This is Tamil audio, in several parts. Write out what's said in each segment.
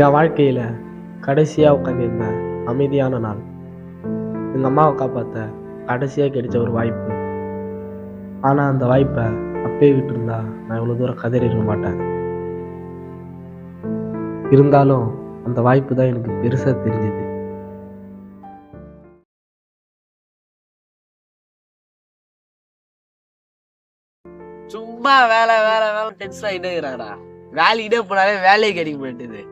என் வாழ்க்கையில் கடைசியாக உட்காந்துருந்த அமைதியான நாள். எங்கள் அம்மாவை காப்பாற்ற கடைசியாக கிடைச்ச ஒரு வாய்ப்பு. ஆனால் அந்த வாய்ப்பை அப்பயே விட்டுருந்தா நான் இவ்வளோ தூரம் கதறி இருக்க மாட்டேன். இருந்தாலும் அந்த வாய்ப்பு தான் எனக்கு பெருசாக தெரிஞ்சுது. சும்மா வேலை வேலை வேலை டென்ஷன் ஆகிட்டே இருக்கிறாடா வேலைக்கிட்டே போனாலே வேலையே கிடைக்க மாட்டேது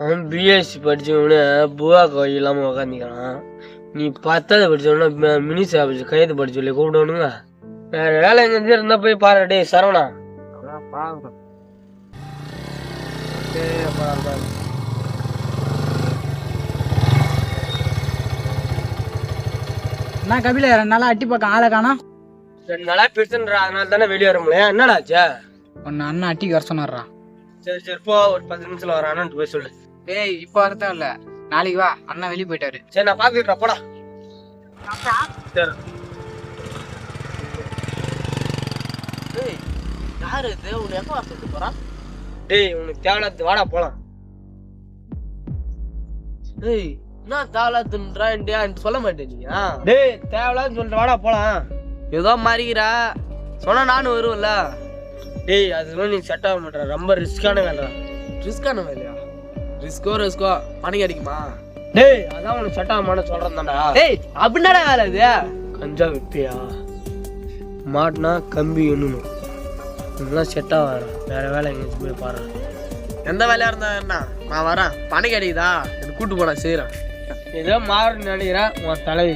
அவன் பிஎஸ்சி படிச்சவனு புவா கோயில் இல்லாமல் உக்காந்துக்கிறான் நீ பத்தாவது படிச்சவன மினிஸ்டர் ஆஃபீஸ் கையெழுத்து படிச்சு சொல்லி கூப்பிடணுங்க வேற வேலை எங்க இருந்தா போய் பாரு டேய் சரவணா. என்ன கபில ரெண்டு நாளா அட்டி பக்கம் ஆளை காணோம் ரெண்டு நாளா பிரச்சனைடா அதனால தானே வெளியே வர முடியல. என்னடாச்சா ஒன்னு அண்ணன் அட்டிக்கு வர சொன்னார்ரா சரி சரி போ ஒரு பத்து நிமிஷத்துல வர அண்ணன் போய் சொல்லு. ஏய் இப்போ வரதான் இல்ல. நாளைக்கு வா. அண்ணன் வெளியே போயிட்டாரு. சரி நான் பாத்துக்கிட்டா போடா. சரி. யாரு இது? உன்னை எப்போ வரத்துக்கு போறான் டேய் உனக்கு தேவையில்லாத வாடா போலாம். ஏய் என்ன தாவலாத்துன்றா இண்டியா சொல்ல மாட்டேனியா டேய் தேவையில்லாத சொல்லிட்டு வாடா போலாம். ஏதோ மாறிக்கிறா. சொன்னா நானும் வருவேன்ல. டேய் அதெல்லாம் நீ செட் ஆக மாட்டேற. ரொம்ப ரிஸ்கான வேலை ரிஸ்கான வேலையா ரிஸ்கோ ரிஸ்கோ பணம் கிடைக்குமா டேய் அதான் உனக்கு செட் சொல்றேன் தான்டா ஏய் அப்படின்னாடா வேலை இது? கஞ்சா விப்பியா மாட்டினா கம்பி எண்ணணும். இதெல்லாம் செட் ஆகாது வேற வேலை எங்கேயாச்சும் போய் பாரு. எந்த வேலையா இருந்தா என்ன? நான் வரேன். பணம் கிடைக்குதா எனக்கு கூட்டு போனா செய்யறேன் ஏதோ மாறுன்னு நினைக்கிறேன் உன் தலை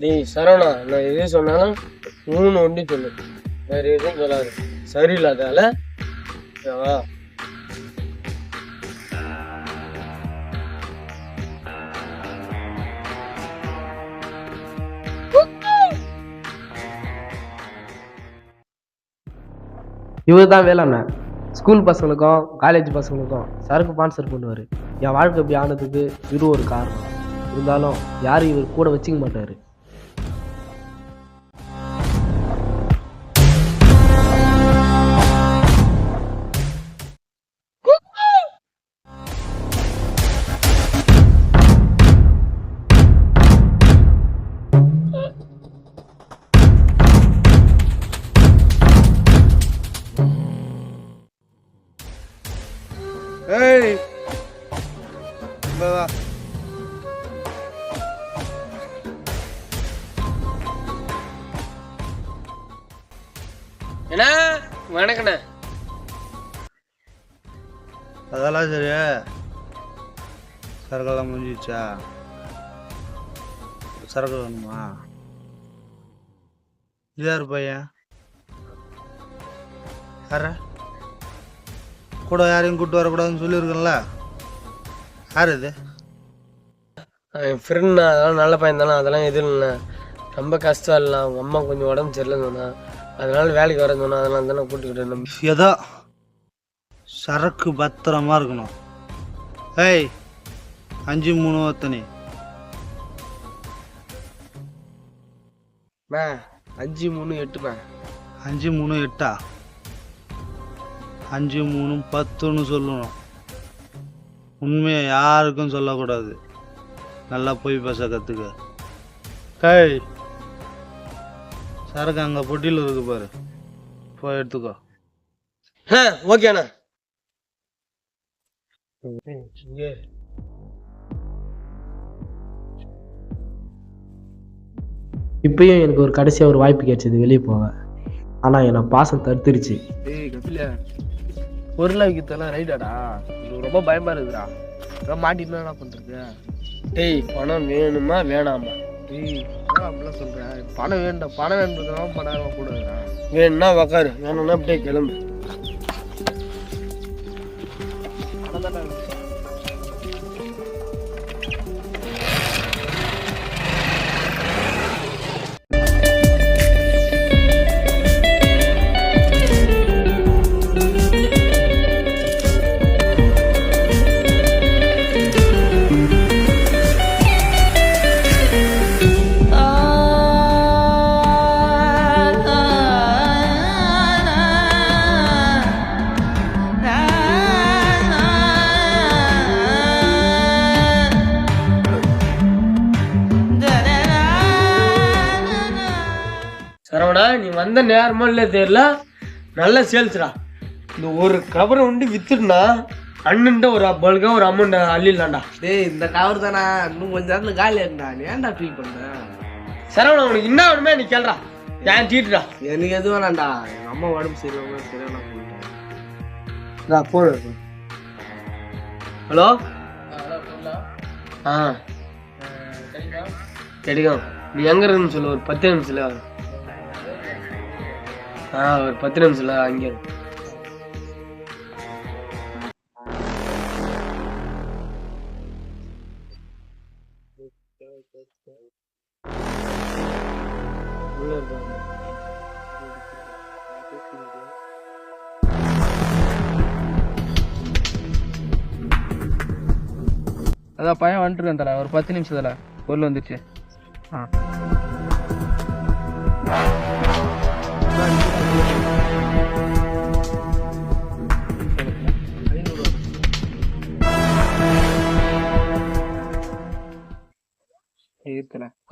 டேய் சரவணா நான் எது சொன்னாலும் மூணு ஒண்டி சொல்லு வேற எதுவும் சொல்லாது. சரியில்லாதால வா இவர் தான் வேளாண்மை. ஸ்கூல் பசங்களுக்கும் காலேஜ் பசங்களுக்கும் சரக்கு ஸ்பான்சர் பண்ணுவார். என் வாழ்க்கை இப்படி ஆனதுக்கு இவரு ஒரு காரணம். இருந்தாலும் யாரும் இவர் கூட வச்சுக்க மாட்டார். என்ன? வணக்கண்ணே. அதெல்லாம் சரி. சரக்கெல்லாம் முடிஞ்சிச்சா சரக்கு வேணுமா? இது யார் பையன்? யார? கூட யாரையும் கூப்பிட்டு வரக்கூடாதுன்னு சொல்லியிருக்கேன்ல. யார் இது? என் ஃப்ரெண்ட் அதெல்லாம் நல்ல பையன் தானே அதெல்லாம் எதுவும் இல்லை ரொம்ப கஷ்டம் இல்லை அவங்க அம்மா கொஞ்சம் உடம்பு சரியில்லைன்னு சொன்னா அதனால வேலைக்கு வரேன்னு சொன்னா அதனால தானே கூட்டிக்கிட்டேன் நம்ம ஏதோ சரக்கு பத்திரமா இருக்கணும். ஏய் அஞ்சு மூணு ஒத்தனி மே அஞ்சு மூணு எட்டுமே அஞ்சு மூணு எட்டா? அஞ்சு மூணு பத்துன்னு சொல்லணும். உண்மையை யாருக்கும் சொல்லக்கூடாது. நல்லா போய் பேச கற்றுக்க ஏய் சரக்கு அங்கே பொட்டியில் இருக்கு பாரு. போய் எடுத்துக்கோ. ஆ ஓகேண்ணா இப்பயும் எனக்கு ஒரு கடைசியாக ஒரு வாய்ப்பு கிடைச்சது வெளியே போக. ஆனால் என்னை பாசம் தடுத்துருச்சு. ஏய் கபில. பொருளை விற்கிறதெல்லாம் ரைட்டாடா இது ரொம்ப பயமா இருக்குடா மாட்டிட்டு என்ன பண்றது. டேய் பணம் வேணுமா வேணாமா? ஏய் அப்படிலாம் சொல்கிறேன் பணம் வேண்டாம் பணம் வேணுன்றதுனால பணம் கூடாதுடா. வேணும்னா உக்காரு? வேணும்னா அப்படியே கிளம்பு. வந்த நேரமா இல்லை தெரியல. நல்ல சேல்ஸ்டா. இந்த ஒரு கவரை உண்டு வித்துட்டுனா அண்ணன்ட்ட ஒரு பல்கா ஒரு அமௌண்ட் அள்ளிடலாம்டா. டேய் இந்த கவர் தானே? இன்னும் கொஞ்ச நேரத்துல காலி நீ ஏன்டா ஃபீல் பண்ற? சரவணா உனக்கு என்ன வேணுமே நீ கேள்றா ஏன் சீட்டுடா எனக்கு எது வேணாம்டா. எங்க அம்மா உடம்பு சரியில்லாம சரியான போன் ஹலோ? ஆ கிடைக்கும் நீ எங்க இருக்குன்னு சொல்லு ஒரு பத்து நிமிஷத்துல. ஆ ஒரு பத்து நிமிஷம்ல அங்கே. உள்ள இருக்காங்க. அதான் பையன் வந்துட்டு தலை ஒரு பத்து நிமிஷத்துல பொருள் வந்துருச்சு ஆ.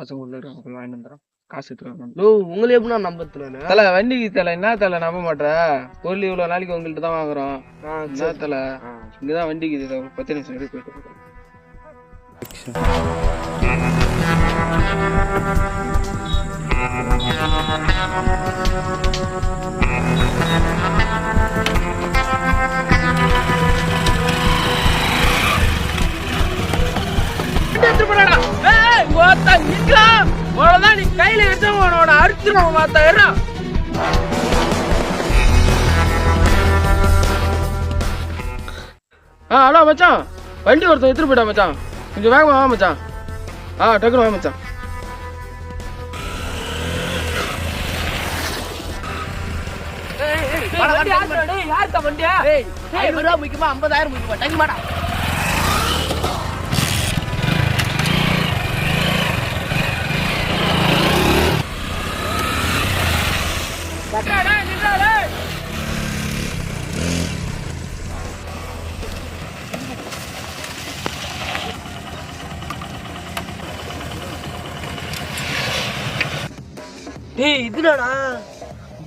பசங்க உள்ள இருக்காங்க வாங்கிட்டு வந்துடுறோம் காசு எடுத்துருவாங்க லோ உங்களை எப்படி நான் நம்பத்துல தல வண்டிக்கு தல என்ன தல நம்ப மாட்ற பொருள் இவ்வளவு நாளைக்கு உங்கள்ட்ட தான் வாங்குறோம். என்ன தல? இங்கதான் வண்டிக்கு பத்து நிமிஷம் வரைக்கும் போயிட்டு மாத்தா ஏறா ஆ ஹலோ மச்சான். வண்டி ஒருத்தன் எடுத்துட்டு போயிட்டா மச்சான். கொஞ்சம் வேகமா வா மச்சான். ஆ டக்குனு வா மச்சான். ஐநூறு ரூபா முக்கியமா ஐம்பதாயிரம் முக்கியமா? டக்கு மாடா டேய் இதுடாடா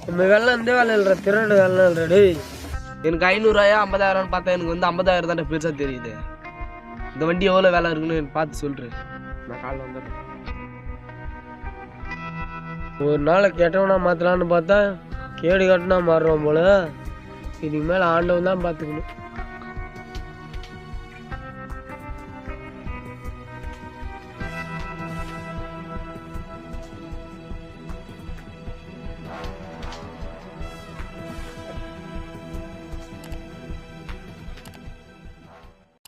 நம்ம வேலை இந்த வேலை இல்லை திருடு வேலை இல்லை டேய். எனக்கு ஐநூறுரூவாயா ஐம்பதாயிரம்னு பார்த்தா எனக்கு வந்து ஐம்பதாயிரம் தானே பெருசாக தெரியுது. இந்த வண்டி எவ்வளோ வேலை இருக்குன்னு எனக்கு பார்த்து சொல்கிறேன் நான் காலைல வந்துடுறேன். ஒரு நாளை கெட்டவனா மாற்றலான்னு பார்த்தா கேடு கட்டினா மாறுறோம் போல. இதுக்கு மேலே ஆண்டவன் தான் பார்த்துக்கணும்.